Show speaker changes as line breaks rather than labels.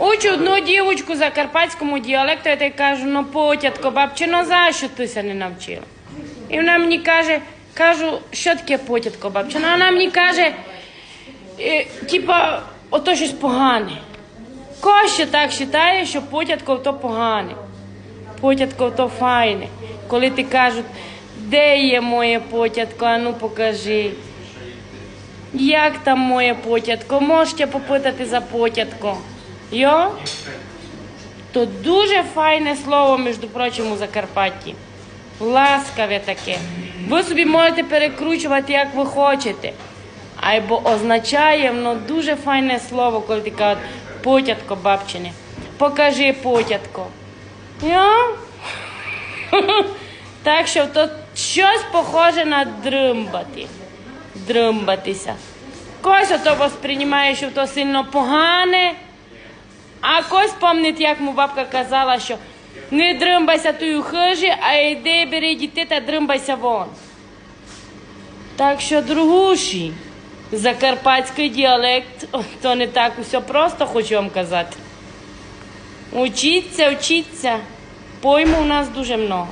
Учу одну дівочку закарпатському діалекту, я так кажу, ну потятко, бабче, ну за що ти се не навчила? І вона мені каже, кажу, що таке потятко, бабче? Ну, вона мені каже, е, типа, ото щось погане. Коще так вважає, що потятко то погане. Потятко то файне. Коли ти кажуть, де є моє потятко, а ну покажи. Як там моє потятко? Можете попитати за потятко. Йо? То дуже файне слово, між прочим, у Закарпатті. Ласкаве таке. Ви собі можете перекручувати, як ви хочете. Або означає воно дуже файне слово, коли ти кажуть потятко бабчине. Покажи потятко. Йо? Так що то щось похоже на дримбати. Дримбатися. Когось ото восприймає, що то сильно погане, а когось помнить, як му бабка казала, що не дримбайся тою хижі, а йди бери діти та дримбайся вон. Так що, другуші, закарпатський діалект, то не так усе просто, хочу вам казати. Учіться, учіться. Пойму у нас дуже много.